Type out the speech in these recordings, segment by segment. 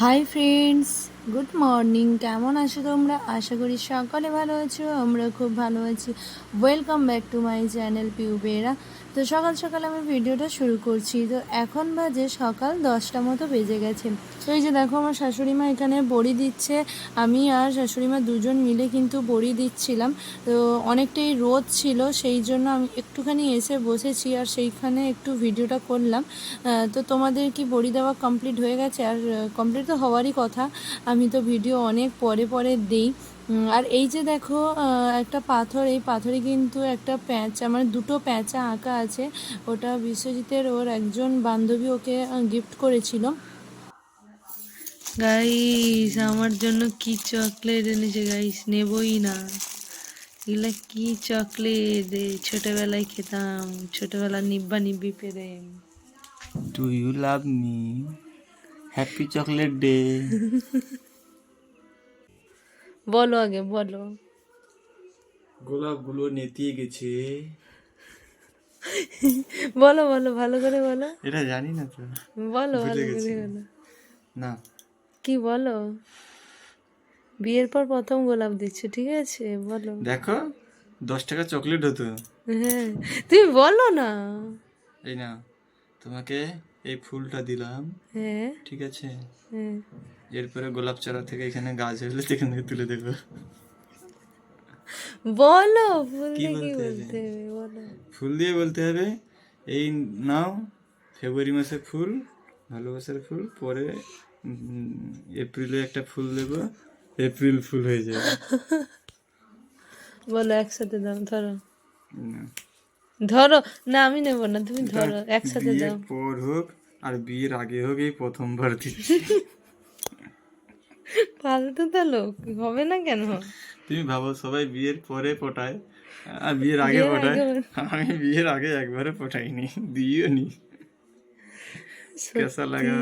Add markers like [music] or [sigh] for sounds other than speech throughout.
Hi friends good morning কেমন আছো তোমরা? আশা করি সকালে ভালো আছো আমরা খুব ভালো আছি। Welcome back to my channel পিউবেরা তো সকাল সকাল আমি ভিডিওটা শুরু করছি। তো এখন বাজে সকাল দশটা মতো বেজে গেছে। তো এই যে দেখো আমার শাশুড়ি মা এখানে বড়ি দিচ্ছে। আমি আর শাশুড়ি মা দুজন মিলে কিন্তু বড়ি দিচ্ছিলাম। তো অনেকটাই রোদ ছিল, সেই জন্য আমি একটুখানি এসে বসেছি আর সেইখানে একটু ভিডিওটা করলাম। তো তোমাদের কি বড়ি দেওয়া কমপ্লিট হয়ে গেছে? আর কমপ্লিট তো হওয়ারই কথা। আমি তো ভিডিও অনেক পরে পরে দিই। আর এই যে দেখো একটা পাথর এই পাথরে কিন্তু একটা প্যাঁচা মানে দুটো প্যাঁচা আঁকা আছে। ওটা বিশ্বজিতের ওর একজন বান্ধবী ওকে গিফট করেছিল। গাইস আমার জন্য কি চকলেট এনেছে গাইস নেবই না। এগুলা কি চকলেট ছোটবেলায় খেতাম ছোটবেলা নিব্বা নিব্বি পেরে do you love me happy chocolate day বলো আগে বলো। গোলাপগুলো নেতিয়ে গেছে। বলো বলো ভালো করে বলো। এটা জানি না তো। বলো ভালো করে বলো। না। কি বলো? বিয়ের পর প্রথম গোলাপ দিচ্ছ ঠিক আছে? বলো। দেখো দশ টাকা চকলেট হতো। হ্যাঁ তুমি বলো না। এই না তোমাকে এই ফুলটা দিলাম। হ্যাঁ। ঠিক আছে? হ্যাঁ। এরপরে গোলাপ চারা থেকে এখানে গাছ হলে সেখান থেকে তুলে দেবো। বলো বলতে কি কি বলতে হবে? বলো। ফুল দিয়ে বলতে হবে এই নাও ফেব্রুয়ারি মাসের ফুল ভালোবাসার ফুল পরে এপ্রিলে একটা ফুল দেবো এপ্রিল ফুল হয়ে যাবে। [laughs] বলো একসাথে দাও ধরো। না। ধরো না আমি নেব না তুমি ধরো একসাথে দাও। পর হোক আর বিয়ের আগে হোক এই প্রথমবার দিচ্ছি। ফালতু তো লোক হবে না কেন? তুমি ভাবো সবাই বিয়ের পরে পটায় আর বিয়ের আগে পটায় আমি বিয়ের আগে একবারে পটাইনি দিও নি। কেসা লাগা।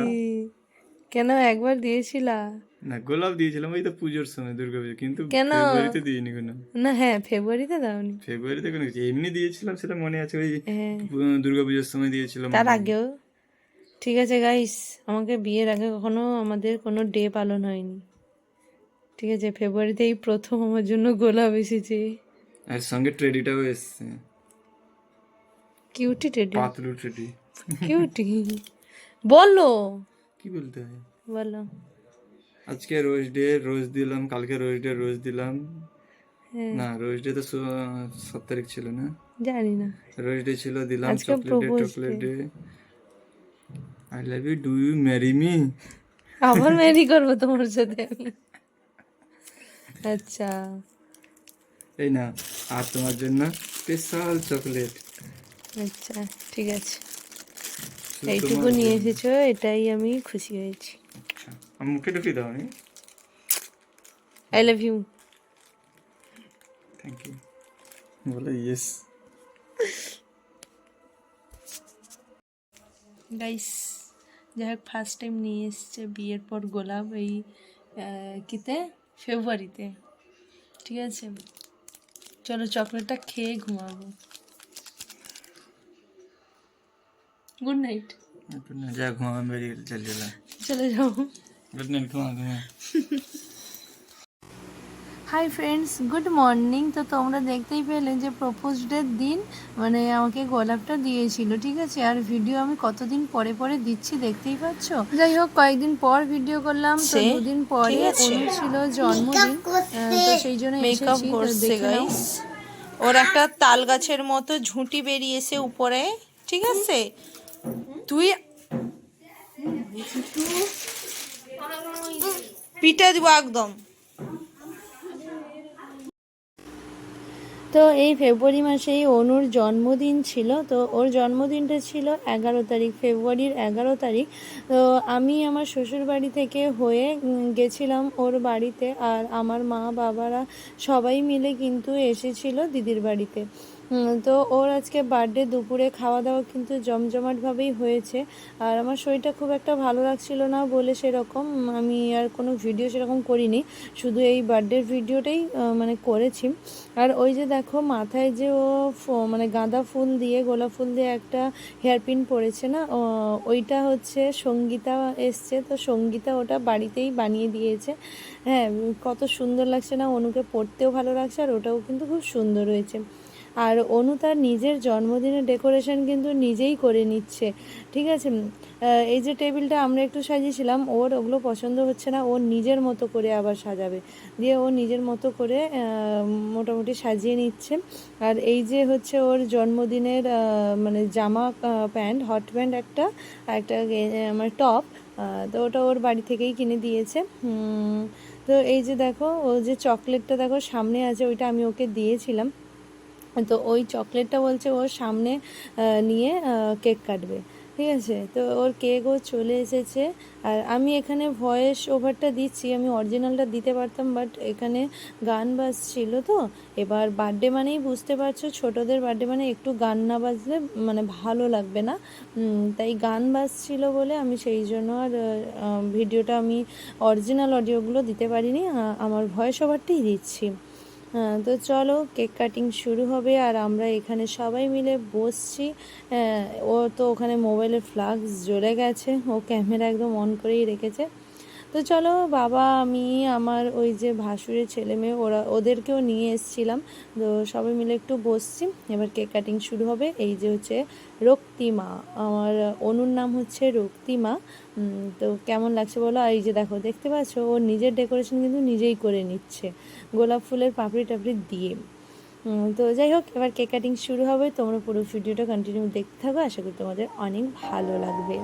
কেন একবার দিয়েছিলা? না গোলাপ দিয়েছিলাম ওই তো পুজোর সময় দুর্গা পুজো কিন্তু কেন? ফেব্রুয়ারিতে দিইনি কোনো। না হ্যাঁ ফেব্রুয়ারিতে দাওনি। ফেব্রুয়ারিতে কোনো এমনি দিয়েছিলাম সেটা মনে আছে ওই হ্যাঁ। দুর্গা পুজোর সময় দিয়েছিলাম। তার আগেও। ঠিক আছে গাইস আমাকে বিয়ের আগে কখনো আমাদের কোনো ডে পালন হয়নি। ঠিক আছে ফেব্রুয়ারিতে এই প্রথম আমার জন্য গোলাপ এসেছে। আর সঙ্গে ট্রেডিটাও এসছে। Cutie teddy? পাতলু ট্রেডি কিউটি? বলো। কি বলতে হয়? বলো। আজকে রোজ ডে রোজ দিলাম কালকে রোজ ডে রোজ দিলাম। হ্যাঁ। না রোজ ডে তো সাত তারিখ ছিল না? জানি না। রোজ ডে ছিল দিলাম chocolate day chocolate day. I love you do you marry me আবার ম্যারি করব তোমার সাথে আচ্ছা। এই না আর তোমার জন্য স্পেশাল চকলেট। আচ্ছা ঠিক আছে। এইটুকু নিয়ে এসেছ এটাই আমি খুশি হয়েছি। আমি মুখে ঢুকিয়ে দাও নি I love you thank you বলে ইয়েস গাইস যাই হোক ফার্স্ট টাইম নিয়ে এসছে বিয়ের পর গোলাপ এই কিতে? ফেব্রুয়ারিতে ঠিক আছে? চলো চকলেটটা খেয়ে ঘুমাবো। গুড নাইট যা ঘুমা বেরিয়ে চলে যাও গুড নাইট ঘুমা ঘুমা হাই ফ্রেন্ডস গুড মর্নিং তো তোমরা দেখতেই পেলে যে প্রপোজ ডের দিন মানে আমাকে গোলাপটা দিয়েছিল ঠিক আছে? আর ভিডিও আমি কতদিন পরে পরে দিচ্ছি দেখতেই পাচ্ছ? যাই হোক কয়েকদিন পর ভিডিও করলাম তো দুদিন পরে ছিল জন্মদিন তো সেই জন্য মেকআপ এসেছি করছে দেখে গাইস ওর একটা তাল গাছের মতো ঝুঁটি বেরিয়েছে উপরে ঠিক আছে? তুই পিঠে দিব একদম। তো এই ফেব্রুয়ারি মাসেই অনুর জন্মদিন ছিল, তো ওর জন্মদিনটা ছিল এগারো তারিখ, ফেব্রুয়ারির এগারো তারিখ। তো আমি আমার শ্বশুর বাড়ি থেকে হয়ে গেছিলাম ওর বাড়িতে আর আমার মা বাবারা সবাই মিলে কিন্তু এসেছিল দিদির বাড়িতে। তো ওর আজকে বার্থডে দুপুরে খাওয়া দাওয়া কিন্তু জমজমাটভাবেই হয়েছে। আর আমার শরীরটা খুব একটা ভালো লাগছিল না বলে সেরকম, আমি আর কোনো ভিডিও সেরকম করিনি। শুধু এই বার্থডের ভিডিওটাই মানে করেছি। আর ওই যে দেখো মাথায় যে ও মানে গাঁদা ফুল দিয়ে, গোলাপ ফুল দিয়ে একটা হেয়ার পিন পরেছে না ওইটা হচ্ছে সঙ্গীতা এসছে, তো সঙ্গীতা ওটা বাড়িতেই বানিয়ে দিয়েছে। হ্যাঁ কত সুন্দর লাগছে না, অনুকে পড়তেও ভালো লাগছে আর ওটাও কিন্তু খুব সুন্দর হয়েছে। আর অনু তার নিজের জন্মদিনের ডেকোরেশন কিন্তু নিজেই করে নিচ্ছে। ঠিক আছে? এই যে টেবিলটা আমরা একটু সাজিয়েছিলাম, ওর ওগুলো পছন্দ হচ্ছে না ওর নিজের মতো করে আবার সাজাবে। দিয়ে ও নিজের মতো করে মোটামুটি সাজিয়ে নিচ্ছে। আর এই যে হচ্ছে ওর জন্মদিনের মানে জামা প্যান্ট, হট প্যান্ট একটা একটা মানে টপ তো ওটা ওর বাড়ি থেকেই কিনে দিয়েছে। তো এই যে দেখো, ও যে চকলেটটা দেখো সামনে আছে, ওইটা আমি ওকে দিয়েছিলাম। তো ওই চকলেটটা বলছে ওর সামনে নিয়ে কেক কাটবে। ঠিক আছে? তো ওর কেক ও চলে এসেছে। আর আমি এখানে ভয়েস ওভারটা দিচ্ছি। আমি অরিজিনালটা দিতে পারতাম, বাট এখানে গান বাজছিল তো। এবার বার্থডে মানেই বুঝতে পারছ, ছোটদের বার্থডে মানে একটু গান না বাজলে মানে ভালো লাগবে না। তাই গান বাজছিল বলে আমি সেই জন্য আর ভিডিওটা আমি অরিজিনাল অডিওগুলো দিতে পারিনি। আমার ভয়েস ওভারটাই দিচ্ছি। তো চলো কেক কাটিং শুরু হবে আর আমরা এখানে সবাই মিলে বসছি। হ্যাঁ, ও তো ওখানে মোবাইলের ফ্লাক্স জ্বলে গেছে ও ক্যামেরা একদম অন করেই রেখেছে। তো চলো বাবা, আমি, আমার ওই যে ভাসুরের ছেলে মেয়ে, ওরা, ওদেরকেও নিয়ে এসেছিলাম। তো সবাই মিলে একটু বসছি। এবার কেক কাটিং শুরু হবে। এই যে হচ্ছে রক্তিমা। আমার অনুর নাম হচ্ছে রক্তিমা। তো কেমন লাগছে বলো? এই যে দেখো, দেখতে পাচ্ছ? ওর নিজের ডেকোরেশন কিন্তু নিজেই করে নিচ্ছে। গোলাপ ফুলের পাপড়ি টাপড়ি দিয়ে। তো যাই হোক, এবার কেক কাটিং শুরু হবে। তোমরা পুরো ভিডিওটা কন্টিনিউ দেখতে থাকো। আশা করি তোমাদের অনেক ভালো লাগবে।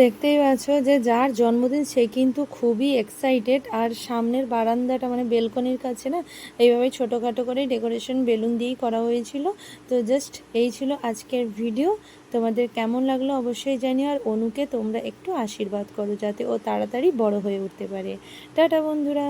দেখতেই পাচ্ছ যে যার জন্মদিন সে কিন্তু খুবই এক্সাইটেড আর সামনের বারান্দাটা মানে বেলকনির কাছে না, এইভাবে ছোটোখাটো করে ডেকোরেশন বেলুন দিয়েই করা হয়েছিল। তো জাস্ট এই ছিল আজকের ভিডিও তোমাদের কেমন লাগল অবশ্যই জানিও। আর অনুকে তোমরা একটু আশীর্বাদ করো যাতে ও তাড়াতাড়ি বড় হয়ে উঠতে পারে। টাটা বন্ধুরা।